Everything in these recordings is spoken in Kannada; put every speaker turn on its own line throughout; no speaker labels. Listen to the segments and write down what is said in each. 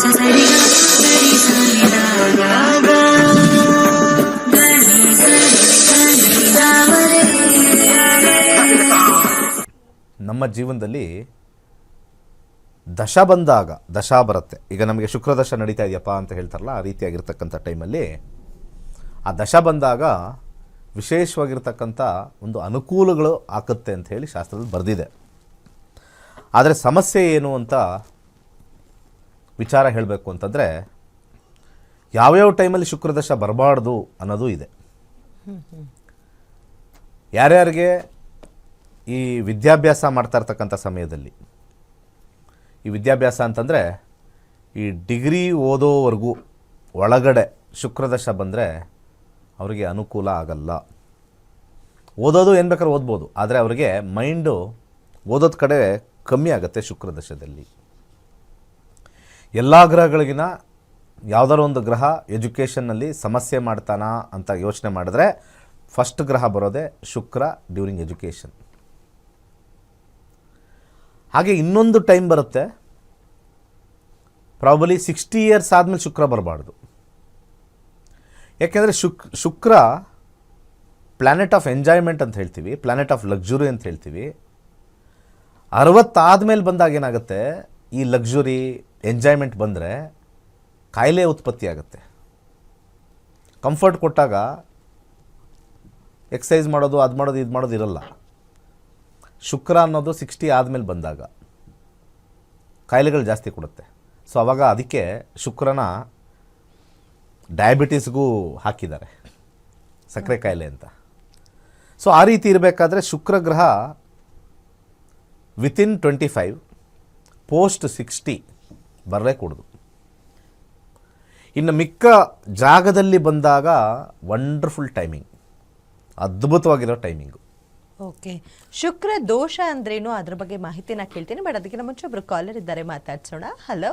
ನಮ್ಮ ಜೀವನದಲ್ಲಿ ದಶ ಬಂದಾಗ, ದಶ ಬರುತ್ತೆ. ಈಗ ನಮಗೆ ಶುಕ್ರದಶ ನಡೀತಾ ಇದೆಯಪ್ಪ ಅಂತ ಹೇಳ್ತಾರಲ್ಲ, ಆ ರೀತಿಯಾಗಿರ್ತಕ್ಕಂಥ ಟೈಮಲ್ಲಿ ಆ ದಶ ಬಂದಾಗ ವಿಶೇಷವಾಗಿರ್ತಕ್ಕಂಥ ಒಂದು ಅನುಕೂಲಗಳು ಆಗುತ್ತೆ ಅಂತ ಹೇಳಿ ಶಾಸ್ತ್ರದಲ್ಲಿ ಬರೆದಿದೆ. ಆದರೆ ಸಮಸ್ಯೆ ಏನು ಅಂತ ವಿಚಾರ ಹೇಳಬೇಕು ಅಂತಂದರೆ, ಯಾವ್ಯಾವ ಟೈಮಲ್ಲಿ ಶುಕ್ರದಶ ಬರಬಾರ್ದು ಅನ್ನೋದು ಇದೆ. ಯಾರ್ಯಾರಿಗೆ ಈ ವಿದ್ಯಾಭ್ಯಾಸ ಮಾಡ್ತಾ ಇರ್ತಕ್ಕಂಥ ಸಮಯದಲ್ಲಿ, ಈ ವಿದ್ಯಾಭ್ಯಾಸ ಅಂತಂದರೆ, ಈ ಡಿಗ್ರಿ ಓದೋವರೆಗೂ ಒಳಗಡೆ ಶುಕ್ರದಶ ಬಂದರೆ ಅವರಿಗೆ ಅನುಕೂಲ ಆಗಲ್ಲ. ಓದೋದು ಏನು ಬೇಕಾದ್ರೂ ಓದ್ಬೋದು, ಆದರೆ ಅವರಿಗೆ ಮೈಂಡು ಓದೋದ ಕಡೆ ಕಮ್ಮಿ ಆಗುತ್ತೆ ಶುಕ್ರದಶದಲ್ಲಿ. ಎಲ್ಲ ಗ್ರಹಗಳಿಗಿನ ಯಾವುದಾದ್ರು ಒಂದು ಗ್ರಹ ಎಜುಕೇಷನ್ನಲ್ಲಿ ಸಮಸ್ಯೆ ಮಾಡ್ತಾನಾ ಅಂತ ಯೋಚನೆ ಮಾಡಿದ್ರೆ ಫಸ್ಟ್ ಗ್ರಹ ಬರೋದೇ ಶುಕ್ರ ಡ್ಯೂರಿಂಗ್ ಎಜುಕೇಷನ್ ಹಾಗೆ ಇನ್ನೊಂದು ಟೈಮ್ ಬರುತ್ತೆ. ಪ್ರಾಬಲಿ ಸಿಕ್ಸ್ಟಿ ಇಯರ್ಸ್ ಆದಮೇಲೆ ಶುಕ್ರ ಬರಬಾರ್ದು. ಯಾಕೆಂದರೆ ಶುಕ್, ಶುಕ್ರ ಪ್ಲ್ಯಾನೆಟ್ ಆಫ್ ಎಂಜಾಯ್ಮೆಂಟ್ ಅಂತ ಹೇಳ್ತೀವಿ ಪ್ಲ್ಯಾನೆಟ್ ಆಫ್ ಲಕ್ಸುರಿ ಅಂತ ಹೇಳ್ತೀವಿ. ಅರವತ್ತಾದಮೇಲೆ ಬಂದಾಗ ಏನಾಗುತ್ತೆ? ಈ ಲಕ್ಸುರಿ ಎಂಜಾಯ್ಮೆಂಟ್ ಬಂದರೆ ಕಾಯಿಲೆ ಉತ್ಪತ್ತಿ ಆಗುತ್ತೆ. ಕಂಫರ್ಟ್ ಕೊಟ್ಟಾಗ ಎಕ್ಸಸೈಸ್ ಮಾಡೋದು, ಅದು ಮಾಡೋದು, ಇದು ಮಾಡೋದು ಇರಲ್ಲ. ಶುಕ್ರ ಅನ್ನೋದು ಸಿಕ್ಸ್ಟಿ ಆದಮೇಲೆ ಬಂದಾಗ ಕಾಯಿಲೆಗಳು ಜಾಸ್ತಿ ಕೊಡುತ್ತೆ. ಸೊ ಅವಾಗ ಅದಕ್ಕೆ ಶುಕ್ರನ ಡಯಾಬಿಟೀಸ್ಗೂ ಹಾಕಿದ್ದಾರೆ. ಸಕ್ಕರೆ ಕಾಯಿಲೆ ಅಂತ. ಸೊ ಆ ರೀತಿ ಇರಬೇಕಾದ್ರೆ ಶುಕ್ರ ಗ್ರಹ within twenty five post sixty ಬರಲೇ ಕೂಡುದು ಇನ್ನು ಮಿಕ್ಕ ಜಾಗದಲ್ಲಿ ಬಂದಾಗ ವಂಡರ್ಫುಲ್ ಟೈಮಿಂಗ್ ಅದ್ಭುತವಾಗಿರೋ ಟೈಮಿಂಗು
ಓಕೆ. ಶುಕ್ರ ದೋಷ ಅಂದ್ರೇನು? ಅದ್ರ ಬಗ್ಗೆ ಮಾಹಿತಿನ ಕೇಳ್ತೀನಿ. ಬಟ್ ಅದಕ್ಕಿಂತ ಮುಂಚೆ ಒಬ್ರು ಕಾಲರ್ ಇದ್ದಾರೆ. ಮಾತಾಡ್ಸೋಣ. ಹಲೋ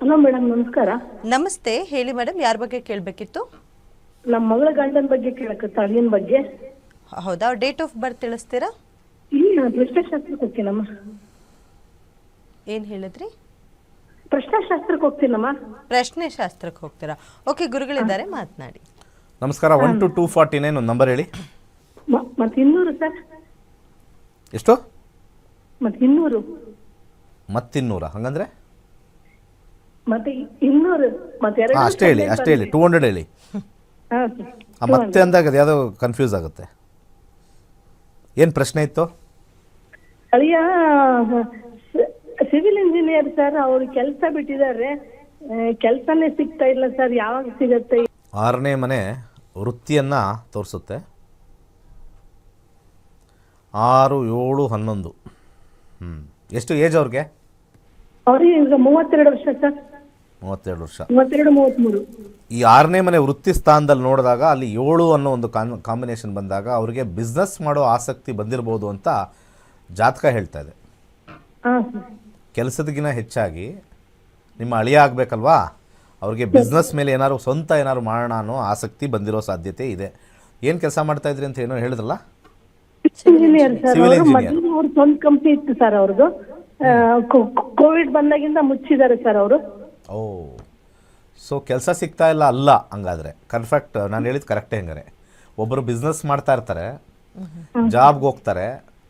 ಹಲೋ ಮೇಡಮ್ ನಮಸ್ಕಾರ.
ನಮಸ್ತೆ. ಹೇಳಿ ಮೇಡಮ್ ಯಾರ ಬಗ್ಗೆ ಕೇಳಬೇಕಿತ್ತು?
ನಮ್ಮ ಮಗಳ ಗಂಡನ ಬಗ್ಗೆ ಕೇಳಕತ್ತ ಅಳಿಯನ್ ಬಗ್ಗೆ?
ಹೌದಾ? ಡೇಟ್ ಆಫ್ ಬರ್ತ್ ತಿಳಿಸ್ತೀರಾ?
ಇಲ್ಲ ಪ್ರಶ್ನೆಶಾಸ್ತ್ರಕ್ಕೆ ಕೊಡ್ತೀನಮ್ಮ
ಏನು ಹೇಳಿದ್ರಿ?
ಪ್ರಶ್ನೆಶಾಸ್ತ್ರಕ್ಕೆ ಹೋಗ್ತೀನಮ್ಮ.
ಪ್ರಶ್ನೆ ಶಾಸ್ತ್ರಕ್ಕೆ ಹೋಗ್ತೀರಾ? ಓಕೆ ಗುರುಗಳಿದ್ದಾರೆ ಮಾತನಾಡಿ.
ನಮಸ್ಕಾರ one two two forty nine ಒಂದು ನಂಬರ್ ಹೇಳಿ.
ಮ- ಮತ್ತೆ ಇನ್ನೂರು ಸರ್.
ಎಷ್ಟು?
ಮತ್ತೆ ಇನ್ನೂರು.
ಮತ್ತಿನ್ನೂರ ಹಂಗಂದ್ರೆ?
ಮತ್ತೆ ಇ- ಇನ್ನೂರು. ಮತ್ತೆ ಎರಡು
ಹಾಂ ಅಷ್ಟೇ ಹೇಳಿ ಅಷ್ಟೇ ಹೇಳಿ ಟೂ ಹಂಡ್ರೆಡ್ ಹೇಳಿ.
ಹಾ
ಆ ಮತ್ತೆ ಅಂದಾಗ ಅದು ಯಾವುದೋ ಕನ್ಫ್ಯೂಸ್ ಆಗುತ್ತೆ. ಏನು ಪ್ರಶ್ನೆ ಇತ್ತು?
ಅಳಿಯ ಸಿವಿಲ್ ಇಂಜಿನಿಯರ್ ಸರ್ ಅವರು ಕೆಲಸ ಬಿಟ್ಟಿದ್ದಾರೆ. ಕೆಲಸನೇ ಸಿಗ್ತಾ ಇಲ್ಲ ಸರ್ ಯಾವಾಗ ಸಿಗತ್ತೆ?
ಆರನೇ ಮನೆ ವೃತ್ತಿಯನ್ನ ತೋರಿಸುತ್ತೆ. ಆರು ಏಳು ಹನ್ನೊಂದು. ಹ್ಮ್. ಎಷ್ಟು ಏಜ್ ಅವ್ರಿಗೆ?
ಅವ್ರಿಗೆ ಈಗ ಮೂವತ್ತೆರಡು ವರ್ಷ ಸರ್.
ಮೂವತ್ತೆರಡು ವರ್ಷ.
ಮೂವತ್ತೆರಡು ಮೂವತ್ಮೂರು
ಈ ಆರನೇ ಮನೆ ವೃತ್ತಿ ಸ್ಥಾನದಲ್ಲಿ ನೋಡಿದಾಗ ಅಲ್ಲಿ ಏಳು ಅನ್ನೋ ಒಂದು ಕಾನ್ ಕಾಂಬಿನೇಷನ್ ಬಂದಾಗ ಅವರಿಗೆ ಬಿಸ್ನೆಸ್ ಮಾಡೋ ಆಸಕ್ತಿ ಬಂದಿರಬಹುದು ಅಂತ ಜಾತಕ ಹೇಳ್ತಾ ಇದೆ.
ಹಾ ಸರ್.
ಕೆಲಸದಗಿನ ಹೆಚ್ಚಾಗಿ ನಿಮ್ಮ ಅಳಿಯ ಆಗಬೇಕಲ್ವಾ? ಅವ್ರಿಗೆ ಬಿಸ್ನೆಸ್ ಮೇಲೆ ಏನಾದ್ರು ಸ್ವಂತ ಏನಾದ್ರು ಮಾಡೋಣ ಅನ್ನೋ ಆಸಕ್ತಿ ಬಂದಿರೋ ಸಾಧ್ಯತೆ ಇದೆ. ಏನು ಕೆಲಸ ಮಾಡ್ತಾ ಇದ್ರಿ ಅಂತ ಏನೋ ಹೇಳಿದ್ರಲ್ಲ?
ಇಂಜಿನಿಯರ್ ಸರ್
Civil
ಅವರು
engineer.
ಮೊದಲು ಅವ್ರ ಸ್ವಂತ ಕಂಪ್ನಿ ಇತ್ತು ಸರ್ ಅವ್ರದ್ದು ಕೋವಿಡ್ ಬಂದಾಗಿಂದ ಮುಚ್ಚಿದ್ದಾರೆ ಸರ್ ಅವರು.
ಓ ಸೊ ಕೆಲಸ ಸಿಗ್ತಾ ಇಲ್ಲ ಅಲ್ಲ ಹಂಗಾದ್ರೆ. ಕನ್ಫ್ಯಾಕ್ಟ್ ನಾನು ಹೇಳಿದ್ ಕರೆಕ್ಟ್ ಹಂಗಾರೆ. ಒಬ್ಬರು ಬಿಸ್ನೆಸ್ ಮಾಡ್ತಾ ಇರ್ತಾರೆ ಜಾಬ್ಗೆ ಹೋಗ್ತಾರೆ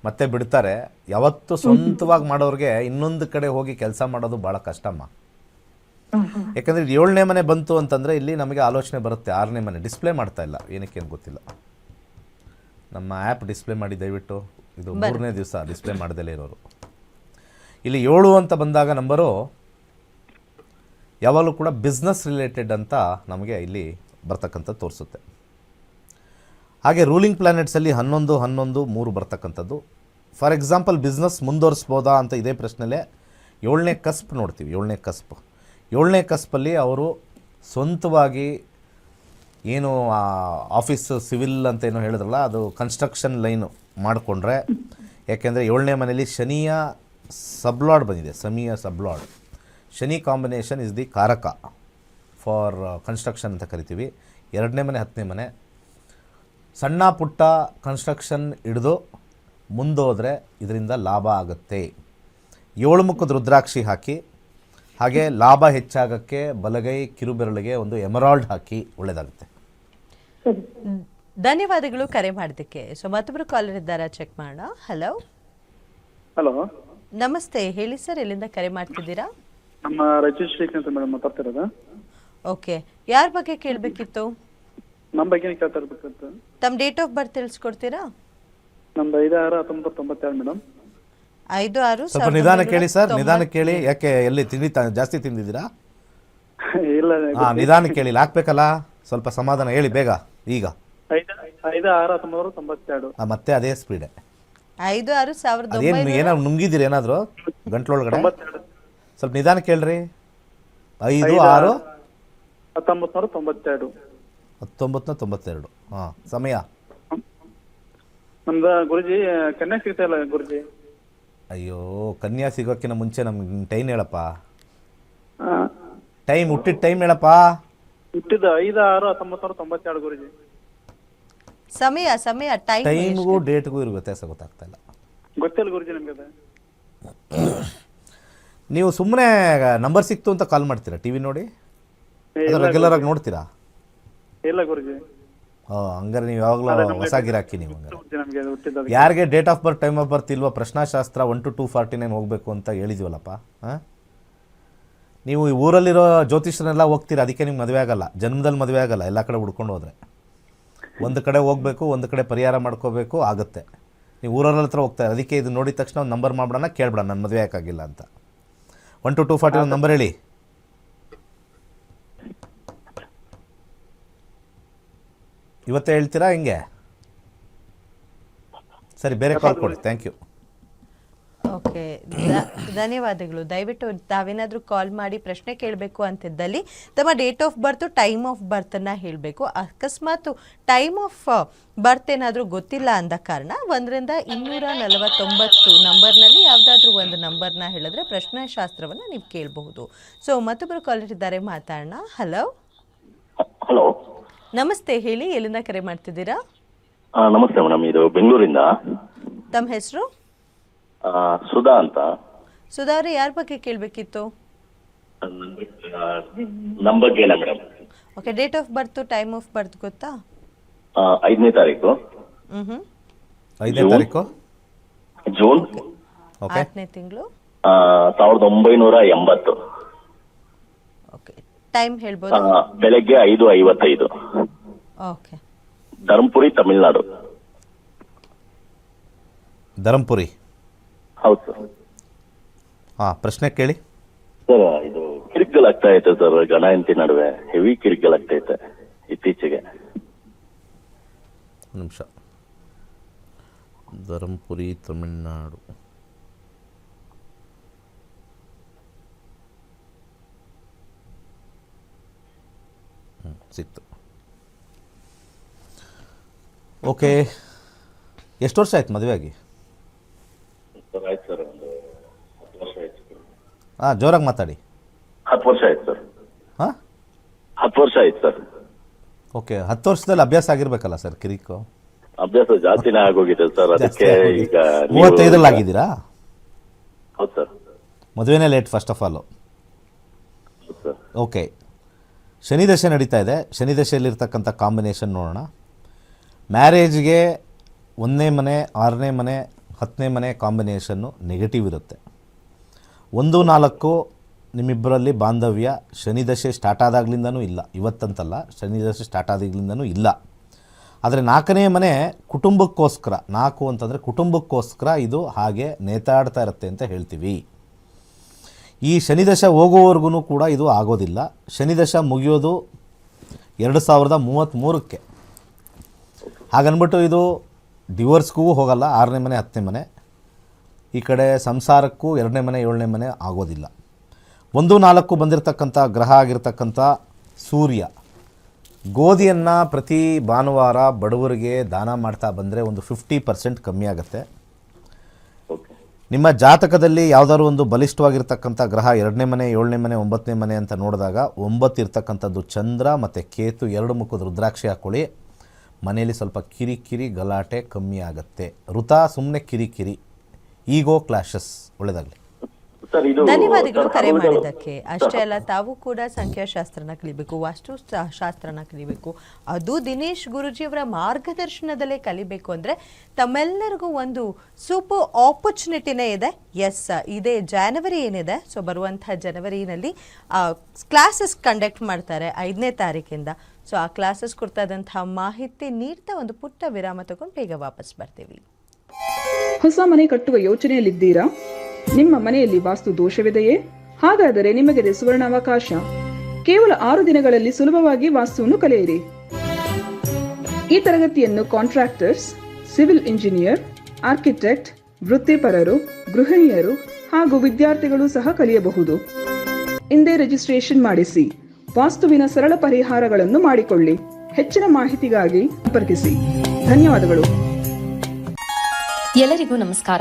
ಮತ್ತೆ ಬಿಡ್ತಾರೆ. ಯಾವತ್ತು ಸ್ವಂತವಾಗಿ ಮಾಡೋರಿಗೆ ಇನ್ನೊಂದು ಕಡೆ ಹೋಗಿ ಕೆಲಸ ಮಾಡೋದು ಭಾಳ ಕಷ್ಟಮ್ಮ. ಯಾಕಂದ್ರೆ ಏಳನೇ ಮನೆ ಬಂತು ಅಂತಂದ್ರೆ ಇಲ್ಲಿ ನಮಗೆ ಆಲೋಚನೆ ಬರುತ್ತೆ ಆರನೇ ಮನೆ. ಡಿಸ್ಪ್ಲೇ ಮಾಡ್ತಾ ಇಲ್ಲ ಏನಕ್ಕೆ ಅಂತ ಗೊತ್ತಿಲ್ಲ. ನಮ್ಮ ಆ್ಯಪ್ ಡಿಸ್ಪ್ಲೇ ಮಾಡಿ ದಯವಿಟ್ಟು ಇದು ಮೂರನೇ ದಿವಸ ಡಿಸ್ಪ್ಲೇ ಮಾಡ್ದಲೇ ಇರೋರು. ಇಲ್ಲಿ ಏಳು ಅಂತ ಬಂದಾಗ ನಂಬರು ಯಾವಾಗಲೂ ಕೂಡ ಬಿಸ್ನೆಸ್ ರಿಲೇಟೆಡ್ ಅಂತ ನಮಗೆ ಇಲ್ಲಿ ಬರ್ತಕ್ಕಂಥ ತೋರಿಸುತ್ತೆ. ಹಾಗೆ ರೂಲಿಂಗ್ ಪ್ಲಾನೆಟ್ಸಲ್ಲಿ ಹನ್ನೊಂದು ಹನ್ನೊಂದು, ಮೂರು ಬರ್ತಕ್ಕಂಥದ್ದು. ಫಾರ್ ಎಕ್ಸಾಂಪಲ್, ಬಿಸ್ನೆಸ್ ಮುಂದುವರಿಸ್ಬೋದಾ ಅಂತ ಇದೇ ಪ್ರಶ್ನೆಲೇ ಏಳನೇ ಕಸ್ಪ್ ನೋಡ್ತೀವಿ, ಏಳನೇ ಕಸ್ಪ್. ಏಳನೇ ಕಸ್ಪಲ್ಲಿ ಅವರು ಸ್ವಂತವಾಗಿ ಏನು ಆಫೀಸ್ ಸಿವಿಲ್ ಅಂತ ಏನೋ ಹೇಳಿದ್ರಲ್ಲ, ಅದು ಕನ್ಸ್ಟ್ರಕ್ಷನ್ ಲೈನು ಮಾಡಿಕೊಂಡ್ರೆ, ಯಾಕೆಂದರೆ ಏಳನೇ ಮನೇಲಿ ಶನಿಯ ಸಬ್ಲಾಡ್ ಬಂದಿದೆ ಸಮಿಯ sublord. Shani combination is the ಕಾರಕ ಫಾರ್ ಕನ್ಸ್ಟ್ರಕ್ಷನ್ ಅಂತ ಕರಿತೀವಿ. ಎರಡನೇ ಮನೆ, ಹತ್ತನೇ ಮನೆ. ಸಣ್ಣ ಪುಟ್ಟ ಕನ್ಸ್ಟ್ರಕ್ಷನ್ ಹಿಡಿದು ಮುಂದೋದರೆ ಇದರಿಂದ ಲಾಭ ಆಗುತ್ತೆ. ಏಳು ಮುಖದ ರುದ್ರಾಕ್ಷಿ ಹಾಕಿ ಹಾಗೆ ಲಾಭ ಹೆಚ್ಚಾಗಕ್ಕೆ ಬಲಗೈ ಕಿರುಬೆರಳಿಗೆ ಒಂದು ಎಮರಾಲ್ಡ್ ಹಾಕಿ ಒಳ್ಳೆಯದಾಗುತ್ತೆ.
ಸರಿ.
ಧನ್ಯವಾದಗಳು ಕರೆ ಮಾಡಿದ್ದಕ್ಕೆ. ಸೊ ಮತ್ತೊಬ್ಬರು ಕಾಲರ್ ಇದ್ದಾರಾ ಚೆಕ್ ಮಾಡೋಣ. ಹಲೋ
ಹಲೋ
ನಮಸ್ತೆ. ಹೇಳಿ ಸರ್ ಎಲ್ಲಿಂದ ಕರೆ ಮಾಡ್ತಿದ್ದೀರಾ?
ನಮ್ಮ ರಜೇಶ್ ಶ್ರೀಕಾಂತ್ ಮೇಡಮ್ ಮಾತಾಡ್ತಿರೋದಾ.
ಓಕೆ ಯಾರ ಬಗ್ಗೆ ಕೇಳಬೇಕಿತ್ತು?
ನಮ್ಮ ಬಗ್ಗೆ ಕೇಳ್ತಾ ಇರ್ಬೇಕಂತ?
ತಮ್ಮ ಡೇಟ್ ಆಫ್ ಬರ್ತ್ ತಿಳಿಸ್ಕೊಡ್ತೀರಾ?
ನಮ್ದು ಐದು ಆರು ಹತ್ತೊಂಬತ್ತು ತೊಂಬತ್ತೆರಡು ಮೇಡಮ್
ಐದು ಆರು
ಸ್ವಲ್ಪ
ಸಾವಿರದ
ನಿಧಾನ ಕೇಳಿ ಸರ್ ನಿಧಾನ ಕೇಳಿ ಯಾಕೆ ಎಲ್ಲಿ ತಿಂಡಿ ತ- ಜಾಸ್ತಿ ತಿಂದಿದ್ದೀರಾ?
ಇಲ್ಲ
ಹಾಂ ನಿಧಾನ ಕೇಳಿ ಇಲ್ಲಿ ಹಾಕ್ಬೇಕಲ್ಲ ಸ್ವಲ್ಪ ಸಮಾಧಾನ ಹೇಳಿ ಬೇಗ ಈಗ.
ಐದು ಐದು ಆರು ಹತ್ತೊಂಬತ್ತು ತೊಂಬತ್ತೆರಡು
ಆ, ಮತ್ತೆ ಅದೇ ಸ್ಪೀಡೆ
ಐದು ಆರು ಸಾವಿರದ
ಅದೇನು
ಒಂಬೈನೂರ
ಏನಾದ್ರು ನುಂಗಿದ್ದೀರಿ ಏನಾದರೂ ಗಂಟ್ಲೊಳಗಡೆ?
ತೊಂಬತ್ತೆರಡು
ಸ್ವಲ್ಪ ನಿಧಾನ ಕೇಳ್ರಿ. ಐದು
ಐದು
ಆರು
ಹತ್ತೊಂಬತ್ತು ನೂರ ತೊಂಬತ್ತೆರಡು
ಹತ್ತೊಂಬತ್ತು ತೊಂಬತ್ತೆರಡು. ಹಾಂ ಸಮಯ?
ನಮ್ದು ಗುರುಜಿ ಕನ್ಯಾ ಸಿಗ್ತಾ ಇಲ್ಲ ಗುರುಜಿ.
ಅಯ್ಯೋ ಕನ್ಯಾ ಸಿಗೋಕ್ಕಿಂತ ಮುಂಚೆ ನಮ್ಗೆ ಟೈಮ್ ಹೇಳಪ್ಪ.
ಆ,
ಟೈಮ್ ಹುಟ್ಟಿದ ಟೈಮ್ ಹೇಳಪ್ಪ.
ಹುಟ್ಟಿದ ಐದು ಆರು ಹತ್ತೊಂಬತ್ತು ತೊಂಬತ್ತೆರಡು ಗುರುಜಿ.
ಸಮಯ ಸಮಯ ಟೈಮ್
ಟೈಮ್ಗೂ ಡೇಟ್ಗೂ ಇರೋ ವ್ಯತ್ಯಾಸ ಗೊತ್ತಾಗ್ತಾ ಇಲ್ಲ.
ಗೊತ್ತಿಲ್ಲ ಗುರುಜಿ ನಿಮ್ಗೆ ಅದು.
ನೀವು ಸುಮ್ಮನೆ ನಂಬರ್ ಸಿಕ್ತು ಅಂತ ಕಾಲ್ ಮಾಡ್ತೀರಾ? ಟಿವಿ ನೋಡಿ? ಅದು ರೆಗ್ಯುಲರ್ ಆಗಿ ನೋಡ್ತೀರಾ?
ಇಲ್ಲ ಗುರುಜಿ.
ಹಂಗಾರೆ ನೀವು ಯಾವಾಗಲೂ ಹೊಸ ಗಿರಾಕಿ ನೀವು ಹಂಗಾರೆ.
ಗುರುಜಿ ನಮ್ಗೆ ಹುಟ್ಟಿದ್ದು
ಯಾರಿಗೆ date of birth time of birth ಇಲ್ವಾ ಪ್ರಶ್ನಾಶಾಸ್ತ್ರ one two two forty nine ಹೋಗಬೇಕು ಅಂತ ಹೇಳಿದ್ವಲ್ಲಪ್ಪ ಹಾಂ? ನೀವು ಈ ಊರಲ್ಲಿರೋ ಜ್ಯೋತಿಷ್ಯರೆಲ್ಲ ಹೋಗ್ತೀರಾ? ಅದಕ್ಕೆ ನಿಮ್ಗೆ ಮದುವೆ ಆಗಲ್ಲ. ಜನ್ಮದಲ್ಲಿ ಮದುವೆ ಆಗಲ್ಲ. ಎಲ್ಲ ಕಡೆ ಹುಡ್ಕೊಂಡು ಹೋದರೆ. ಒಂದು ಕಡೆ ಹೋಗಬೇಕು ಒಂದು ಕಡೆ ಪರಿಹಾರ ಮಾಡ್ಕೋಬೇಕು ಆಗುತ್ತೆ. ನೀವು ಊರವ್ರ ಹತ್ರ ಹೋಗ್ತಾರೆ ಅದಕ್ಕೆ ಇದು ನೋಡಿದ ತಕ್ಷಣ ಒಂದು ನಂಬರ್ ಮಾಡ್ಬಿಡೋಣ ಕೇಳ್ಬಿಡ ನನ್ನ ಮದುವೆ ಯಾಕಾಗಿಲ್ಲ ಅಂತ. ಒನ್ ಟು ಟೂ ಫಾರ್ಟಿ ಒಂದು ನಂಬರ್ ಹೇಳಿ. ಇವತ್ತೇ ಹೇಳ್ತೀರಾ ಹಿಂಗೆ? ಸರಿ ಬೇರೆ ಕಾಲ್ ಕೊಡಿ. ಥ್ಯಾಂಕ್ ಯು
ಓಕೆ ಧನ್ಯವಾದಗಳು. ದಯವಿಟ್ಟು ತಾವೇನಾದರೂ ಕಾಲ್ ಮಾಡಿ ಪ್ರಶ್ನೆ ಕೇಳಬೇಕು ಅಂತಿದ್ದಲ್ಲಿ ತಮ್ಮ date of birth time of ಬರ್ತನ್ನು ಹೇಳಬೇಕು. ಅಕಸ್ಮಾತ್ ಟೈಮ್ ಆಫ್ ಬರ್ತ್ ಏನಾದರೂ ಗೊತ್ತಿಲ್ಲ ಅಂದ ಕಾರಣ ಒಂದರಿಂದ ಇನ್ನೂರ ನಲವತ್ತೊಂಬತ್ತು ನಂಬರ್ನಲ್ಲಿ ಯಾವುದಾದ್ರೂ ಒಂದು ನಂಬರ್ನ ಹೇಳಿದ್ರೆ ಪ್ರಶ್ನಾಶಾಸ್ತ್ರವನ್ನು ನೀವು ಕೇಳಬಹುದು. ಸೊ ಮತ್ತೊಬ್ಬರು ಕಾಲರ್ ಇದ್ದಾರೆ ಮಾತಾಡೋಣ. ಹಲೋ
ಹಲೋ
ನಮಸ್ತೆ ಹೇಳಿ ಎಲ್ಲಿಂದ ಕರೆ ಮಾಡ್ತಿದ್ದೀರಾ?
ಆ, ನಮಸ್ತೆ ಮೇಡಮ್ ಇದು ಬೆಂಗಳೂರಿಂದ.
ತಮ್ಮ ಹೆಸರು?
ಆ, ಸುಧಾ ಅಂತ.
ಸುಧಾ ಅವ್ರೆ ಯಾರ ಬಗ್ಗೆ ಕೇಳಬೇಕಿತ್ತು?
ನಮ್ಮ ಬಗ್ಗೆ ಇಲ್ಲ madam.
Okay date of birth time of birth ಗೊತ್ತಾ?
ಐದನೇ ತಾರೀಕು.
ಹ್ಮ್ ಹ್ಮ್.
ಐದನೇ
ಜೂನ್?
ತಾರೀಕು?
ಜೂನ್
ಓಕೆ
ಆರನೇ ತಿಂಗಳು.
ಆ, ಸಾವಿರದ ಒಂಬೈನೂರ ಎಂಬತ್ತು.
ಟೈಮ್ ಹೇಳ್ಬೋದು?
ಬೆಳಗ್ಗೆ ಐದು ಐವತ್ತೈದು.
ಓಕೆ.
ಧರ್ಮಪುರಿ ತಮಿಳ್ನಾಡು.
ಧರಂಪುರಿ
ಹೌದು ಸರ್.
ಹಾಂ ಪ್ರಶ್ನೆ ಕೇಳಿ.
ಸರ್ ಇದು ಕಿರಿಕಲಾಗ್ತಾ ಐತೆ ಸರ್ ಗಣಯಂತಿ ಹೆಂಡತಿ ನಡುವೆ. ಹೆವಿ ಕಿರಿಕಿರಿ ಆಗ್ತಾ ಐತೆ ಇತ್ತೀಚೆಗೆ.
ಒಂದು ನಿಮಿಷ. ಧರ್ಮಪುರಿ ತಮಿಳ್ನಾಡು. ಸಿಕ್ತು. ಓಕೆ. ಎಷ್ಟು ವರ್ಷ ಆಯ್ತು ಮದುವೆ ಆಗಿ. ಹಾಂ ಜೋರಾಗಿ ಮಾತಾಡಿ.
ಹತ್ತು ವರ್ಷ ಆಯ್ತು ಸರ್.
ಹಾಂ?
ಹತ್ತು ವರ್ಷ ಆಯ್ತು ಸರ್.
ಓಕೆ ಹತ್ತು ವರ್ಷದಲ್ಲಿ ಅಭ್ಯಾಸ ಆಗಿರ್ಬೇಕಲ್ಲ ಸರ್ ಕಿರಿಕು?
ಅಭ್ಯಾಸ ಜಾಸ್ತಿನೇ ಆಗೋಗಿದೆ ಸರ್ ಅದಕ್ಕೆ ಈಗ
ಮೂವತ್ತೈದರಲ್ಲಿ ಆಗಿದ್ದೀರಾ?
ಹೌದು sir.
ಮದುವೆನೇ late first of all okay. Shani ದಶೆ ನಡೀತಾ ಇದೆ. ಶನಿ ದಶೆಯಲ್ಲಿರ್ತಕ್ಕಂಥ ಕಾಂಬಿನೇಷನ್ ನೋಡೋಣ. ಮ್ಯಾರೇಜ್ಗೆ ಒಂದನೇ ಮನೆ, ಆರನೇ ಮನೆ, ಹತ್ತನೇ ಮನೆ ಕಾಂಬಿನೇಷನ್ನು ನೆಗೆಟಿವ್ ಇರುತ್ತೆ. ಒಂದು, ನಾಲ್ಕು ನಿಮ್ಮಿಬ್ಬರಲ್ಲಿ ಬಾಂಧವ್ಯ ಶನಿ ದಶೆ ಸ್ಟಾರ್ಟ್ ಆದಾಗ್ಲಿಂದನೂ ಇಲ್ಲ. ಇವತ್ತಂತಲ್ಲ, ಶನಿ ದಶೆ ಸ್ಟಾರ್ಟ್ ಆದಾಗ್ಲಿಂದನೂ ಇಲ್ಲ. ಆದರೆ ನಾಲ್ಕನೇ ಮನೆ ಕುಟುಂಬಕ್ಕೋಸ್ಕರ, ನಾಲ್ಕು ಅಂತಂದರೆ ಕುಟುಂಬಕ್ಕೋಸ್ಕರ ಇದು ಹಾಗೆ ನೇತಾಡ್ತಾ ಇರುತ್ತೆ ಅಂತ ಹೇಳ್ತೀವಿ. ಈ ಶನಿದಶ ಹೋಗುವವರೆಗೂ ಕೂಡ ಇದು ಆಗೋದಿಲ್ಲ. ಶನಿದಶ ಮುಗಿಯೋದು ಎರಡು ಸಾವಿರದ ಮೂವತ್ತ್ಮೂರಕ್ಕೆ ಹಾಗನ್ಬಿಟ್ಟು ಇದು ಡಿವೋರ್ಸ್ಗೂ ಹೋಗಲ್ಲ, ಆರನೇ ಮನೆ, ಹತ್ತನೇ ಮನೆ. ಈ ಕಡೆ ಸಂಸಾರಕ್ಕೂ ಎರಡನೇ ಮನೆ, ಏಳನೇ ಮನೆ ಆಗೋದಿಲ್ಲ. ಒಂದು ನಾಲ್ಕು ಬಂದಿರತಕ್ಕಂಥ ಗ್ರಹ ಆಗಿರ್ತಕ್ಕಂಥ ಸೂರ್ಯ ಗೋಧಿಯನ್ನು ಪ್ರತಿ ಭಾನುವಾರ ಬಡವರಿಗೆ ದಾನ ಮಾಡ್ತಾ ಬಂದರೆ ಒಂದು ಫಿಫ್ಟಿ ಪರ್ಸೆಂಟ್ ಕಮ್ಮಿ ಆಗುತ್ತೆ. ನಿಮ್ಮ ಜಾತಕದಲ್ಲಿ ಯಾವುದಾದ್ರು ಒಂದು ಬಲಿಷ್ಠವಾಗಿರ್ತಕ್ಕಂಥ ಗ್ರಹ ಎರಡನೇ ಮನೆ, ಏಳನೇ ಮನೆ, ಒಂಬತ್ತನೇ ಮನೆ ಅಂತ ನೋಡಿದಾಗ ಒಂಬತ್ತು ಇರ್ತಕ್ಕಂಥದ್ದು ಚಂದ್ರ ಮತ್ತು ಕೇತು ಎರಡು ಮುಖದ ರುದ್ರಾಕ್ಷಿ ಹಾಕ್ಕೊಳ್ಳಿ ಮನೆಯಲ್ಲಿ ಸ್ವಲ್ಪ ಕಿರಿಕಿರಿ ಗಲಾಟೆ ಕಮ್ಮಿ ಆಗುತ್ತೆ. ಋತ ಸುಮ್ಮನೆ ಕಿರಿಕಿರಿ. Ego clashes. ಒಳ್ಳೆಯದಾಗಲಿ
ಧನ್ಯವಾದಗಳು ಕರೆ ಮಾಡಿದ್ದಕ್ಕೆ. ಅಷ್ಟೇ ಅಲ್ಲ ತಾವು ಕೂಡ ಸಂಖ್ಯಾಶಾಸ್ತ್ರನ ಕಲಿಬೇಕು ವಾಸ್ತು ಶಾಸ್ತ್ರನ ಕಲಿಬೇಕು. ಅದು ದಿನೇಶ್ ಗುರುಜಿಯವರ ಮಾರ್ಗದರ್ಶನದಲ್ಲೇ ಕಲಿಬೇಕು ಅಂದ್ರೆ ತಮ್ಮೆಲ್ಲರಿಗೂ ಒಂದು ಸೂಪರ್ ಆಪರ್ಚುನಿಟಿನೇ ಇದೆ. ಎಸ್ ಇದೇ ಜನವರಿ ಏನಿದೆ ಸೊ ಬರುವಂತಹ ಜನವರಿನಲ್ಲಿ ಕ್ಲಾಸಸ್ ಕಂಡಕ್ಟ್ ಮಾಡ್ತಾರೆ ಐದನೇ ತಾರೀಕಿಂದ. ಸೊ ಆ ಕ್ಲಾಸಸ್ ಕೊಡ್ತಾದಂತಹ ಮಾಹಿತಿ ನೀಡ್ತಾ ಒಂದು ಪುಟ್ಟ ವಿರಾಮ ತಗೊಂಡು ಬೇಗ ವಾಪಸ್ ಬರ್ತೀವಿ.
ಹೊಸ ಮನೆ ಕಟ್ಟುವ ಯೋಚನೆಯಲ್ಲಿದ್ದೀರಾ? ನಿಮ್ಮ ಮನೆಯಲ್ಲಿ ವಾಸ್ತು ದೋಷವಿದೆಯೇ? ಹಾಗಾದರೆ ನಿಮಗಿದೆ ಸುವರ್ಣಾವಕಾಶ ಕೇವಲ ಆರು ದಿನಗಳಲ್ಲಿ ಸುಲಭವಾಗಿ ವಾಸ್ತುವನ್ನು ಕಲಿಯಿರಿ. ಈ ತರಗತಿಯನ್ನು ಕಾಂಟ್ರಾಕ್ಟರ್ಸ್ ಸಿವಿಲ್ ಇಂಜಿನಿಯರ್ ಆರ್ಕಿಟೆಕ್ಟ್ ವೃತ್ತಿಪರರು, ಗೃಹಿಣಿಯರು ಹಾಗೂ ವಿದ್ಯಾರ್ಥಿಗಳು ಸಹ ಕಲಿಯಬಹುದು. ಇಂದೇ ರಿಜಿಸ್ಟ್ರೇಷನ್ ಮಾಡಿಸಿ. ವಾಸ್ತುವಿನ ಸರಳ ಪರಿಹಾರಗಳನ್ನು ಮಾಡಿಕೊಳ್ಳಿ. ಹೆಚ್ಚಿನ ಮಾಹಿತಿಗಾಗಿ ಸಂಪರ್ಕಿಸಿ. ಧನ್ಯವಾದಗಳು.
ಎಲ್ಲರಿಗೂ ನಮಸ್ಕಾರ.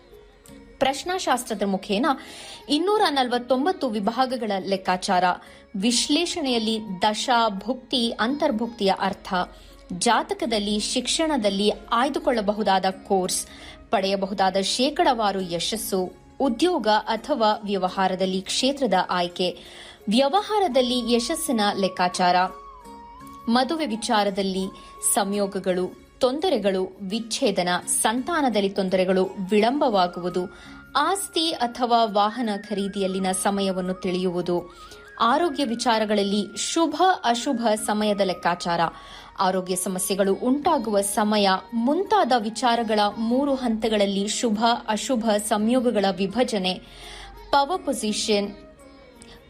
ಪ್ರಶ್ನಾಶಾಸ್ತ್ರದ ಮುಖೇನ ಇನ್ನೂರ ನಲವತ್ತೊಂಬತ್ತು ವಿಭಾಗಗಳ ಲೆಕ್ಕಾಚಾರ. ವಿಶ್ಲೇಷಣೆಯಲ್ಲಿ ದಶಾ, ಭುಕ್ತಿ, ಅಂತರ್ಭುಕ್ತಿಯ ಅರ್ಥ. ಜಾತಕದಲ್ಲಿ, ಶಿಕ್ಷಣದಲ್ಲಿ ಆಯ್ದುಕೊಳ್ಳಬಹುದಾದ ಕೋರ್ಸ್. ಪಡೆಯಬಹುದಾದ ಶೇಕಡವಾರು ಯಶಸ್ಸು. ಉದ್ಯೋಗ ಅಥವಾ ವ್ಯವಹಾರದಲ್ಲಿ ಕ್ಷೇತ್ರದ ಆಯ್ಕೆ. ವ್ಯವಹಾರದಲ್ಲಿ ಯಶಸ್ಸಿನ ಲೆಕ್ಕಾಚಾರ. ಮದುವೆ ವಿಚಾರದಲ್ಲಿ ಸಂಯೋಗಗಳು. ತೊಂದರೆಗಳು, ವಿಚ್ಛೇದನ, ಸಂತಾನದಲ್ಲಿ ತೊಂದರೆಗಳು ವಿಳಂಬವಾಗುವುದು, ಆಸ್ತಿ ಅಥವಾ ವಾಹನ ಖರೀದಿಯಲ್ಲಿನ ಸಮಯವನ್ನು ತಿಳಿಯುವುದು. ಆರೋಗ್ಯ ವಿಚಾರಗಳಲ್ಲಿ ಶುಭ, ಅಶುಭ ಸಮಯದ ಲೆಕ್ಕಾಚಾರ. ಆರೋಗ್ಯ ಸಮಸ್ಯೆಗಳು ಉಂಟಾಗುವ ಸಮಯ, ಮುಂತಾದ ವಿಚಾರಗಳ ಮೂರು ಹಂತಗಳಲ್ಲಿ ಶುಭ, ಅಶುಭ ಸಂಯೋಗಗಳ ವಿಭಜನೆ. ಪವರ್ ಪೊಸಿಷನ್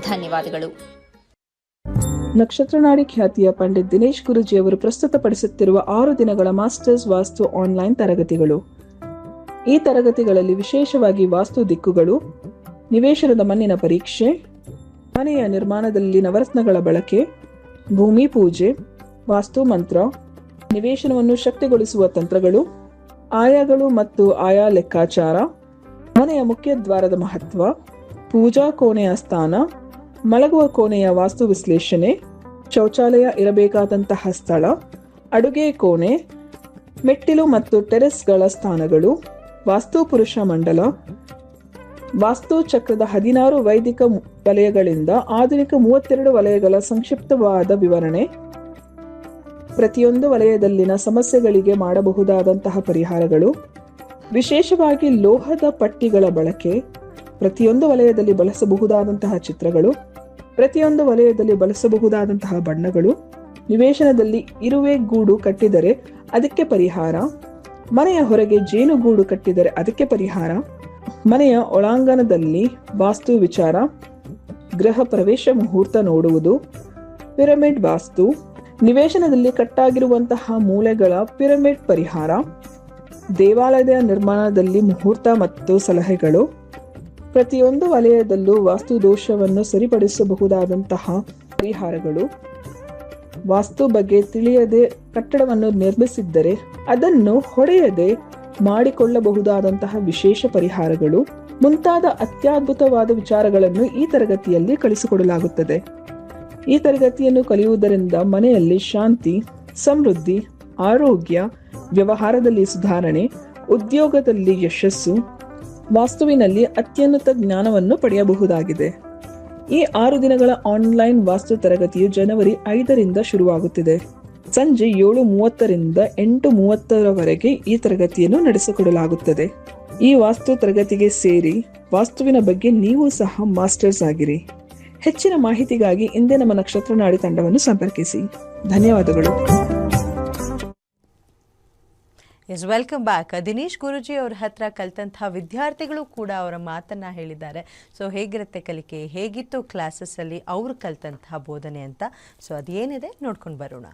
ಧನ್ಯವಾದಗಳು.
ನಕ್ಷತ್ರನಾಡಿ ಖ್ಯಾತಿಯ ಪಂಡಿತ್ ದಿನೇಶ್ ಗುರುಜಿ ಅವರು ಪ್ರಸ್ತುತಪಡಿಸುತ್ತಿರುವ ಆರು ದಿನಗಳ ಮಾಸ್ಟರ್ಸ್ ವಾಸ್ತು ಆನ್ಲೈನ್ ತರಗತಿಗಳು. ಈ ತರಗತಿಗಳಲ್ಲಿ ವಿಶೇಷವಾಗಿ ವಾಸ್ತು ದಿಕ್ಕುಗಳು, ನಿವೇಶನದ ಮಣ್ಣಿನ ಪರೀಕ್ಷೆ, ಮನೆಯ ನಿರ್ಮಾಣದಲ್ಲಿ ನವರತ್ನಗಳ ಬಳಕೆ, ಭೂಮಿ ಪೂಜೆ, ವಾಸ್ತು ಮಂತ್ರ, ನಿವೇಶನವನ್ನು ಶಕ್ತಿಗೊಳಿಸುವ ತಂತ್ರಗಳು, ಆಯಾಗಳು ಮತ್ತು ಆಯಾ ಲೆಕ್ಕಾಚಾರ, ಮನೆಯ ಮುಖ್ಯ ದ್ವಾರದ ಮಹತ್ವ, ಪೂಜಾ ಕೋಣೆಯ ಸ್ಥಾನ ಮಲಗುವ ಕೋಣೆಯ ವಾಸ್ತು ವಿಶ್ಲೇಷಣೆ, ಶೌಚಾಲಯ ಇರಬೇಕಾದಂತಹ ಸ್ಥಳ, ಅಡುಗೆ ಕೋಣೆ, ಮೆಟ್ಟಿಲು ಮತ್ತು ಟೆರೆಸ್ಗಳ ಸ್ಥಾನಗಳು, ವಾಸ್ತು ಪುರುಷ ಮಂಡಲ, ವಾಸ್ತು ಚಕ್ರದ ಹದಿನಾರು ವೈದಿಕ ವಲಯಗಳಿಂದ ಆಧುನಿಕ ಮೂವತ್ತೆರಡು ವಲಯಗಳ ಸಂಕ್ಷಿಪ್ತವಾದ ವಿವರಣೆ. ಪ್ರತಿಯೊಂದು ವಲಯದಲ್ಲಿನ ಸಮಸ್ಯೆಗಳಿಗೆ ಮಾಡಬಹುದಾದಂತಹ ಪರಿಹಾರಗಳು. ವಿಶೇಷವಾಗಿ ಲೋಹದ ಪಟ್ಟಿಗಳ ಬಳಕೆ. ಪ್ರತಿಯೊಂದು ವಲಯದಲ್ಲಿ ಬಳಸಬಹುದಾದಂತಹ ಚಿತ್ರಗಳು. ಪ್ರತಿಯೊಂದು ವಲಯದಲ್ಲಿ ಬಳಸಬಹುದಾದಂತಹ ಬಣ್ಣಗಳು ನಿವೇಶನದಲ್ಲಿ ಇರುವೆ ಗೂಡು ಕಟ್ಟಿದರೆ ಅದಕ್ಕೆ ಪರಿಹಾರ, ಮನೆಯ ಹೊರಗೆ ಜೇನುಗೂಡು ಕಟ್ಟಿದರೆ ಅದಕ್ಕೆ ಪರಿಹಾರ, ಮನೆಯ ಒಳಾಂಗಣದಲ್ಲಿ ವಾಸ್ತು ವಿಚಾರ, ಗೃಹ ಪ್ರವೇಶ ಮುಹೂರ್ತ ನೋಡುವುದು, ಪಿರಮಿಡ್ ವಾಸ್ತು, ನಿವೇಶನದಲ್ಲಿ ಕಟ್ಟಾಗಿರುವಂತಹ ಮೂಲೆಗಳ ಪಿರಮಿಡ್ ಪರಿಹಾರ, ದೇವಾಲಯದ ನಿರ್ಮಾಣದಲ್ಲಿ ಮುಹೂರ್ತ ಮತ್ತು ಸಲಹೆಗಳು ಪ್ರತಿಯೊಂದು ವಲಯದಲ್ಲೂ ವಾಸ್ತು ದೋಷವನ್ನು ಸರಿಪಡಿಸಬಹುದಾದಂತಹ ಪರಿಹಾರಗಳು. ವಾಸ್ತು ಬಗ್ಗೆ ತಿಳಿಯದೆ ಕಟ್ಟಡವನ್ನು ನಿರ್ಮಿಸಿದ್ದರೆ ಅದನ್ನು ಹೊಡೆಯದೆ ಮಾಡಿಕೊಳ್ಳಬಹುದಾದಂತಹ ವಿಶೇಷ ಪರಿಹಾರಗಳು. ಮುಂತಾದ ಅತ್ಯದ್ಭುತವಾದ ವಿಚಾರಗಳನ್ನು ಈ ತರಗತಿಯಲ್ಲಿ ಕಲಿಸಿಕೊಡಲಾಗುತ್ತದೆ. ಈ ತರಗತಿಯನ್ನು ಕಲಿಯುವುದರಿಂದ ಮನೆಯಲ್ಲಿ ಶಾಂತಿ, ಸಮೃದ್ಧಿ, ಆರೋಗ್ಯ, ವ್ಯವಹಾರದಲ್ಲಿ ಸುಧಾರಣೆ, ಉದ್ಯೋಗದಲ್ಲಿ ಯಶಸ್ಸು ವಾಸ್ತುವಿನಲ್ಲಿ ಅತ್ಯುನ್ನತ ಜ್ಞಾನವನ್ನು ಪಡೆಯಬಹುದಾಗಿದೆ. ಈ ಆರು ದಿನಗಳ ಆನ್ಲೈನ್ ವಾಸ್ತು ತರಗತಿಯು ಜನವರಿ ಐದರಿಂದ ಶುರುವಾಗುತ್ತಿದೆ. ಸಂಜೆ ಏಳು ಮೂವತ್ತರಿಂದ ಎಂಟು ಮೂವತ್ತರವರೆಗೆ ಈ ತರಗತಿಯನ್ನು ನಡೆಸಿಕೊಡಲಾಗುತ್ತದೆ. ಈ ವಾಸ್ತು ತರಗತಿಗೆ ಸೇರಿ ವಾಸ್ತುವಿನ ಬಗ್ಗೆ ನೀವು ಸಹ ಮಾಸ್ಟರ್ಸ್ ಆಗಿರಿ. ಹೆಚ್ಚಿನ ಮಾಹಿತಿಗಾಗಿ ಇಂದೇ ನಮ್ಮ ನಕ್ಷತ್ರ ನಾಡಿ ತಂಡವನ್ನು ಸಂಪರ್ಕಿಸಿ. ಧನ್ಯವಾದಗಳು.
Yes welcome back Dinesh Guruji ಅವ್ರ ಹತ್ರ ಕಲಿತಂತಹ ವಿದ್ಯಾರ್ಥಿಗಳು ಕೂಡ ಅವರ ಮಾತನ್ನ ಹೇಳಿದ್ದಾರೆ. ಸೊ ಹೇಗಿರುತ್ತೆ ಕಲಿಕೆ? ಹೇಗಿತ್ತು ಕ್ಲಾಸಸ್ಸಲ್ಲಿ ಅವರು ಕಲಿತಂತಹ ಬೋಧನೆ ಅಂತ? ಸೊ ಅದೇನಿದೆ? ನೋಡ್ಕೊಂಡು ಬರೋಣ.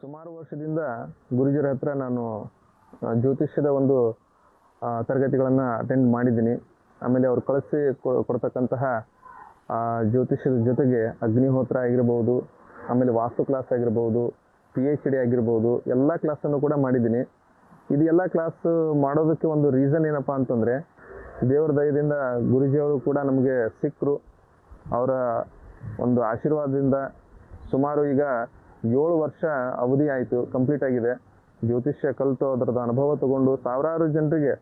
ಸುಮಾರು ವರ್ಷದಿಂದ ಗುರುಜಿಯರ ಹತ್ರ ನಾನು ಜ್ಯೋತಿಷ್ಯದ ಒಂದು ತರಗತಿಗಳನ್ನು ಅಟೆಂಡ್ ಮಾಡಿದ್ದೀನಿ. ಆಮೇಲೆ ಅವ್ರು ಕಳಿಸಿ ಕೊಡ್ತಕ್ಕಂತಹ ಜ್ಯೋತಿಷ್ಯದ ಜೊತೆಗೆ ಅಗ್ನಿಹೋತ್ರ ಆಗಿರ್ಬೋದು, ಆಮೇಲೆ ವಾಸ್ತು ಕ್ಲಾಸ್ ಆಗಿರ್ಬೋದು ಪಿ ಎಚ್ ಡಿ ಆಗಿರ್ಬೋದು, ಎಲ್ಲ ಕ್ಲಾಸನ್ನು ಕೂಡ ಮಾಡಿದ್ದೀನಿ. ಇದು ಎಲ್ಲ ಕ್ಲಾಸ್ ಮಾಡೋದಕ್ಕೆ ಒಂದು ರೀಸನ್ ಏನಪ್ಪ ಅಂತಂದರೆ, ದೇವರ ದಯದಿಂದ ಗುರುಜಿಯವರು ಕೂಡ ನಮಗೆ ಸಿಕ್ಕರು ಅವರ ಒಂದು ಆಶೀರ್ವಾದದಿಂದ ಸುಮಾರು ಈಗ ಏಳು ವರ್ಷ ಅವಧಿ ಆಯಿತು ಕಂಪ್ಲೀಟ್ ಆಗಿದೆ. ಜ್ಯೋತಿಷ್ಯ ಕಲಿತು ಅದರದ ಅನುಭವ ತಗೊಂಡು ಸಾವಿರಾರು ಜನರಿಗೆ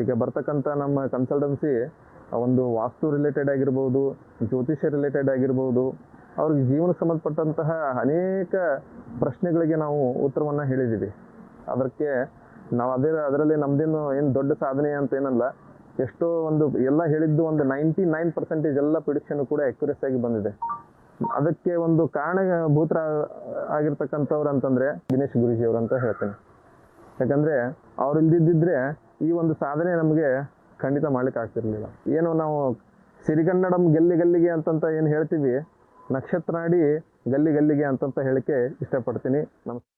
ಈಗ ಬರ್ತಕ್ಕಂಥ ನಮ್ಮ ಕನ್ಸಲ್ಟೆನ್ಸಿ ಒಂದು ವಾಸ್ತು ರಿಲೇಟೆಡ್ ಆಗಿರ್ಬೋದು, ಜ್ಯೋತಿಷ್ಯ ರಿಲೇಟೆಡ್ ಆಗಿರ್ಬೋದು, ಅವ್ರಿಗೆ ಜೀವನ ಸಂಬಂಧಪಟ್ಟಂತಹ ಅನೇಕ ಪ್ರಶ್ನೆಗಳಿಗೆ ನಾವು ಉತ್ತರವನ್ನು ಹೇಳಿದ್ದೀವಿ. ಅದಕ್ಕೆ ನಾವು ಅದೇ ಅದರಲ್ಲಿ ನಮ್ದೇನು ಏನು ದೊಡ್ಡ ಸಾಧನೆ ಅಂತ ಏನಲ್ಲ, ಎಷ್ಟೋ ಒಂದು ಎಲ್ಲ ಹೇಳಿದ್ದು ಒಂದು ನೈಂಟಿ ನೈನ್ ಪರ್ಸೆಂಟೇಜ್ ಎಲ್ಲ ಪ್ರಿಡಿಕ್ಷನ್ ಕೂಡ ಅಕ್ಯುರೇಸ್ ಆಗಿ ಬಂದಿದೆ. ಅದಕ್ಕೆ ಒಂದು ಕಾರಣ ಭೂತ್ರ ಆಗಿರ್ತಕ್ಕಂಥವ್ರು ಅಂತಂದ್ರೆ ದಿನೇಶ್ ಗುರುಜಿ ಅವರು ಅಂತ ಹೇಳ್ತೇನೆ. ಯಾಕಂದ್ರೆ ಅವ್ರು ಇಲ್ದಿದ್ದಿದ್ರೆ ಈ ಒಂದು ಸಾಧನೆ ನಮಗೆ ಖಂಡಿತ ಮಾಡ್ಲಿಕ್ಕೆ ಆಗ್ತಿರ್ಲಿಲ್ಲ. ಏನು ನಾವು ಸಿರಿಗನ್ನಡಂ ಗಲ್ಲಿ ಗಲ್ಲಿಗೆ ಅಂತಂತ ಏನು ಹೇಳ್ತೀವಿ, ನಕ್ಷತ್ರ ಗಲ್ಲಿ ಗಲ್ಲಿಗೆ ಅಂತಂತ ಹೇಳಿಕೆ ಇಷ್ಟಪಡ್ತೀನಿ. ನಮಸ್ಕಾರ.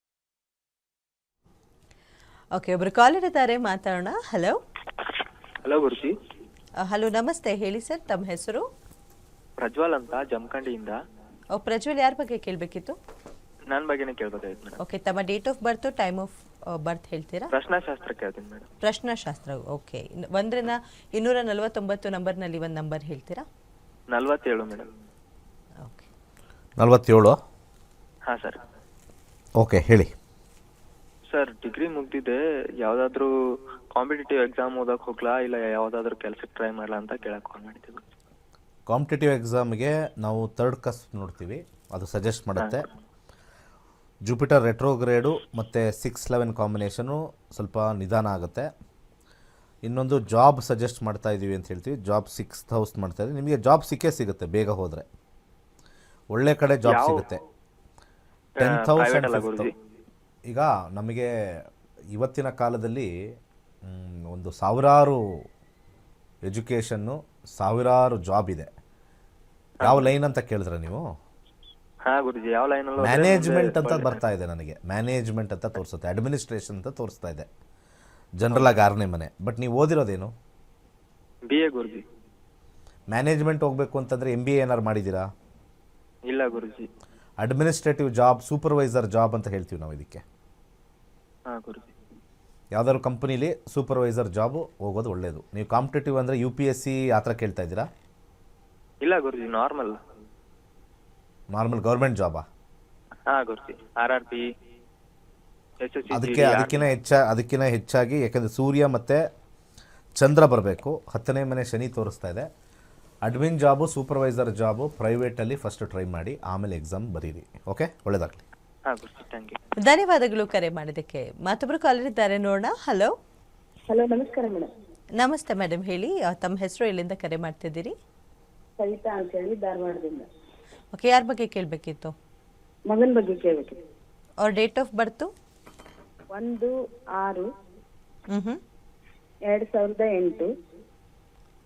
ಓಕೆ ಒಬ್ರು ಕಾಲರ್ ಇದ್ದಾರೆ ಮಾತಾಡೋಣ. ಹಲೋ
ಹಲೋ ಗುರುಜಿ.
ಹಲೋ ನಮಸ್ತೆ. ಹೇಳಿ ಸರ್ ತಮ್ಮ ಹೆಸರು?
ಪ್ರಜ್ವಲ್ ಅಂತ ಜಮಖಂಡಿಯಿಂದ.
ಓ ಪ್ರಜ್ವಲ್ ಯಾರ ಬಗ್ಗೆ ಕೇಳಬೇಕಿತ್ತು?
ನನ್ನ ಬಗ್ಗೆನೇ ಕೇಳ್ಬೇಕಾಗಿತ್ತು ಮೇಡಮ್.
ಓಕೆ ತಮ್ಮ date of birth time of birth ಹೇಳ್ತೀರಾ?
ಪ್ರಶ್ನಾಶಾಸ್ತ್ರ ಕೇಳ್ತೀನಿ ಮೇಡಮ್.
ಪ್ರಶ್ನಾಶಾಸ್ತ್ರ ಓಕೆ ಒಂದರಿಂದ ಇನ್ನೂರ ನಲವತ್ತೊಂಬತ್ತು ನಂಬರ್ನಲ್ಲಿ ಒಂದು ನಂಬರ್ ಹೇಳ್ತೀರಾ?
ನಲ್ವತ್ತೇಳು ಮೇಡಮ್.
ಓಕೆ
ನಲವತ್ತೇಳು?
ಹಾಂ ಸರ್.
ಓಕೆ ಹೇಳಿ.
ಸರ್ ಡಿಗ್ರಿ ಮುಗ್ದಿದೆ. ಯಾವ್ದಾದ್ರು ಕಾಂಪಿಟೇಟಿವ್ ಎಕ್ಸಾಮ್ ಓದಕ್ ಹೋಗ್ಲಾ? ಇಲ್ಲ ಯಾವ್ದಾದ್ರು ಕೆಲ್ಸಕ್ಕೆ ಟ್ರೈ ಮಾಡಲಾ ಅಂತ ಕೇಳಕ್ ಕಾಲ್ ಮಾಡಿದ್ದೀವಿ
ಕಾಂಪಿಟೇಟಿವ್ ಎಕ್ಸಾಮ್ಗೆ ನಾವು ತರ್ಡ್ ಕಸ್ ನೋಡ್ತೀವಿ. ಅದು ಸಜೆಸ್ಟ್ ಮಾಡುತ್ತೆ. ಜುಪಿಟರ್ ರೆಟ್ರೋಗ್ರೇಡು ಮತ್ತು ಸಿಕ್ಸ್ ಲೆವೆನ್ ಕಾಂಬಿನೇಷನು ಸ್ವಲ್ಪ ನಿಧಾನ ಆಗುತ್ತೆ. ಇನ್ನೊಂದು ಜಾಬ್ ಸಜೆಸ್ಟ್ ಮಾಡ್ತಾ ಇದ್ದೀವಿ ಅಂತ ಹೇಳ್ತೀವಿ. ಜಾಬ್ ಸಿಕ್ಸ್ ಹೌಸ್ ಮಾಡ್ತಾ ಇದ್ದೀವಿ ನಿಮಗೆ ಜಾಬ್ ಸಿಕ್ಕೇ ಸಿಗುತ್ತೆ ಬೇಗ ಹೋದರೆ. ಒಳ್ಳೆ ಕಡೆ ಜಾಬ್ ಸಿಗುತ್ತೆ.
ಅಲ್ಲ
ತೌಸಂಡ್
ಗುರೂಜಿ.
ಈಗ ನಮಗೆ ಇವತ್ತಿನ ಕಾಲದಲ್ಲಿ ಒಂದು ಸಾವಿರಾರು ಎಜುಕೇಷನ್ನು ಸಾವಿರಾರು ಜಾಬ್ ಇದೆ. ಯಾವ ಲೈನ್ ಅಂತ ಕೇಳಿದ್ರೆ ನೀವು? ಮ್ಯಾನೇಜ್ಮೆಂಟ್ ಅಂತ ಬರ್ತಾ ಇದೆ ನನಗೆ. ಮ್ಯಾನೇಜ್ಮೆಂಟ್ ಅಂತ ತೋರಿಸುತ್ತೆ ಅಡ್ಮಿನಿಸ್ಟ್ರೇಷನ್ ಅಂತ ತೋರಿಸ್ತಾ ಇದೆ. ಜನರಲ್ ಆಗಿ ಆರನೇ ಮನೆ. ಬಟ್ ನೀವು ಓದಿರೋದೇನು?
B A Guruji.
ಮ್ಯಾನೇಜ್ಮೆಂಟ್ ಹೋಗಬೇಕು ಅಂತಂದ್ರೆ ಎಂ ಬಿ ಎ ಏನಾರು ಮಾಡಿದ್ದೀರಾ?
ಇಲ್ಲ ಗುರುಜಿ.
ಅಡ್ಮಿನಿಸ್ಟ್ರೇಟಿವ್ ಜಾಬ್ ಸೂಪರ್ವೈಸರ್ ಜಾಬ್ ಅಂತ ಹೇಳ್ತೀವಿ ನಾವು ಇದಕ್ಕೆ.
ಹಾಂ ಗುರುಜಿ
ಯಾವ್ದಾದ್ರು ಕಂಪನಿಲಿ ಸೂಪರ್ವೈಸರ್ ಜಾಬು ಹೋಗೋದು ಒಳ್ಳೇದು. ನೀವು ಕಾಂಪಿಟೇಟಿವ್ ಅಂದ್ರೆ ಯು ಪಿ ಎಸ್ ಸಿ ಆ ಥರ ಕೇಳ್ತಾ ಇದ್ದೀರಾ?
ಇಲ್ಲ ಗುರುಜಿ ನಾರ್ಮಲ್
ನಾರ್ಮಲ್ ಗೌರ್ಮೆಂಟ್ ಜಾಬಾ
ಹಾಂ ಗುರುಜಿ. R R P S S
ಅದಕ್ಕೆ ಅದಕ್ಕಿಂತ ಹೆಚ್ಚ ಅದಕ್ಕಿಂತ ಹೆಚ್ಚಾಗಿ ಯಾಕಂದ್ರೆ ಸೂರ್ಯ ಮತ್ತೆ ಚಂದ್ರ ಬರಬೇಕು. ಹತ್ತನೇ ಮನೆ ಶನಿ ತೋರಿಸ್ತಾ ಇದೆ. ಅಡ್ಮಿನ್ ಜಾಬು ಸೂಪರ್ವೈಸರ್ ಜಾಬು ಪ್ರೈವೇಟಲ್ಲಿ ಫಸ್ಟ್ ಟ್ರೈ ಮಾಡಿ ಆಮೇಲೆ ಎಕ್ಸಾಮ್ ಬರೀರಿ. ಓಕೆ ಒಳ್ಳೆಯದಾಗಲಿ
ಧನ್ಯವಾದಗಳು ಕರೆ ಮಾಡಿದಕ್ಕೆ ಮತ್ತೊಬ್ಬರು ಕಾಲರ್ ಇದ್ದಾರೆ ನೋಡೋಣ. ಹಲೋ
ಹಲೋ ನಮಸ್ಕಾರ ಮೇಡಮ್
ನಮಸ್ತೆ ಮೇಡಮ್ ಹೇಳಿ. ಆ, ತಮ್ಮ ಹೆಸರು ಎಲ್ಲಿಂದ ಕರೆ ಮಾಡ್ತಿದ್ದೀರಿ?
ಸವಿತಾ ಅಂತ ಹೇಳಿ ಧಾರವಾಡದಿಂದ.
ಓಕೆ ಯಾರ ಬಗ್ಗೆ ಕೇಳಬೇಕಿತ್ತು?
ಮಗನ ಬಗ್ಗೆ ಕೇಳಬೇಕಿತ್ತು
ಅವ್ರ ಡೇಟ್ ಆಫ್ ಬರ್ತು
ಒಂದು ಆರು
ಹ್ಮ್ ಹ್ಞೂ
ಎರಡ್ ಸಾವಿರದ ಎಂಟು.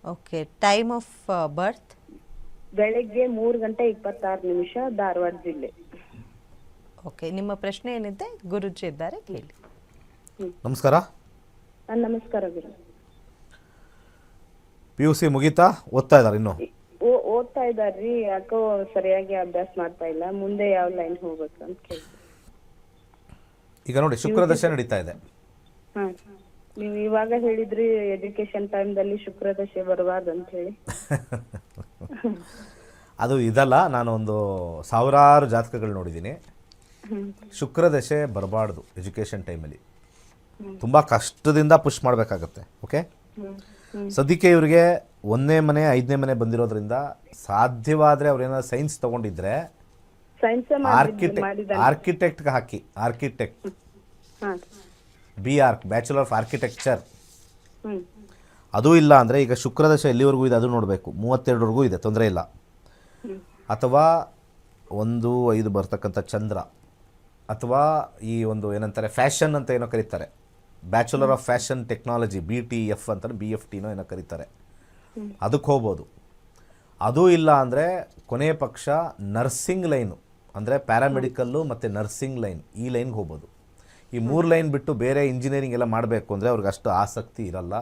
ಓಕೆ ಟೈಮ್ ಆಫ್ ಬರ್ತ್
ಬೆಳಗ್ಗೆ ಮೂರು ಗಂಟೆ ಇಪ್ಪತ್ತಾರು ನಿಮಿಷ ಧಾರವಾಡ ಜಿಲ್ಲೆ.
ಓಕೆ ನಿಮ್ಮ ಪ್ರಶ್ನೆ ಏನಿದೆ? ಗುರುಜಿ ಇದ್ದಾರೆ ಕೇಳಿ.
ನಮಸ್ಕಾರ.
ಆ, ನಮಸ್ಕಾರ ಗುರು.
ಪಿ ಯು ಸಿ ಮುಗೀತಾ? ಓದ್ತಾ ಇದ್ದಾರೆ ಇನ್ನು?
ಓ-
ಓದ್ತಾ ರೀ ಯಾಕೋ ಸರಿಯಾಗಿ ಅಭ್ಯಾಸ ಮಾಡ್ತಾ ಇಲ್ಲ. ಮುಂದೆ ಯಾವ ಲೈನ್ ಹೋಗ್ಬೇಕು ಅಂತ ಕೇಳಿ
ಈಗ ನೋಡಿ ಶುಕ್ರ ದಶೆ ನಡೀತಾ ಇದೆ.
ಹಾ ನೀವು ಇವಾಗ ಹೇಳಿದ್ರಿ ಎಜುಕೇಶನ್ ಟೈಮ್ದಲ್ಲಿ ಶುಕ್ರ ದಶೆ ಬರಬಾರ್ದು ಅಂತ ಹೇಳಿ.
ಅದು ಇದಲ್ಲ ನಾನು ಒಂದು ಸಾವಿರಾರು ಜಾತಕಗಳು ನೋಡಿದ್ದೀನಿ. ಶುಕ್ರ ದಶೆ ಬರಬಾರ್ದು ಎಜುಕೇಷನ್ ಟೈಮಲ್ಲಿ. ತುಂಬ ಕಷ್ಟದಿಂದ ಪುಷ್ ಮಾಡಬೇಕಾಗತ್ತೆ ಓಕೆ? ಸದ್ಯಕ್ಕೆ ಇವರಿಗೆ ಒಂದನೇ ಮನೆ ಐದನೇ ಮನೆ ಬಂದಿರೋದ್ರಿಂದ ಸಾಧ್ಯವಾದರೆ ಅವ್ರು ಏನಾದ್ರು ಸೈನ್ಸ್ ತಗೊಂಡಿದ್ರೆ ಆರ್ಕಿಟೆಕ್ಟ್
ಮಾಡಿದ
ಆರ್ಕಿಟೆಕ್ಟ್ಗೆ ಹಾಕಿ architect B Arch bachelor of architecture ಅದು ಇಲ್ಲ ಅಂದರೆ ಈಗ ಶುಕ್ರದಶ ಎಲ್ಲಿವರೆಗೂ ಇದೆ ಅದು ನೋಡಬೇಕು ಮೂವತ್ತೆರಡವರೆಗೂ ಇದೆ ತೊಂದರೆ ಇಲ್ಲ. ಅಥವಾ ಒಂದು ಐದು ಬರ್ತಕ್ಕಂಥ ಚಂದ್ರ ಅಥವಾ ಈ ಒಂದು ಏನಂತಾರೆ ಫ್ಯಾಷನ್ ಅಂತ ಏನೋ ಕರೀತಾರೆ bachelor of fashion technology B T F ಅಂತ ಬಿ ಎಫ್ ಟಿನೋ ಏನೋ ಕರೀತಾರೆ ಅದಕ್ಕೆ ಹೋಗ್ಬೋದು ಅದು ಇಲ್ಲ ಅಂದರೆ ಕೊನೆಯ ಪಕ್ಷ ನರ್ಸಿಂಗ್ ಲೈನು ಅಂದರೆ ಪ್ಯಾರಾಮೆಡಿಕಲ್ಲು ಮತ್ತು ನರ್ಸಿಂಗ್ ಲೈನ್ ಈ ಲೈನ್ಗೆ ಹೋಗ್ಬೋದು ಈ ಮೂರು ಲೈನ್ ಬಿಟ್ಟು ಬೇರೆ ಇಂಜಿನಿಯರಿಂಗ್ ಎಲ್ಲ ಮಾಡಬೇಕು ಅಂದರೆ ಅವ್ರಿಗೆ ಅಷ್ಟು ಆಸಕ್ತಿ ಇರಲ್ಲ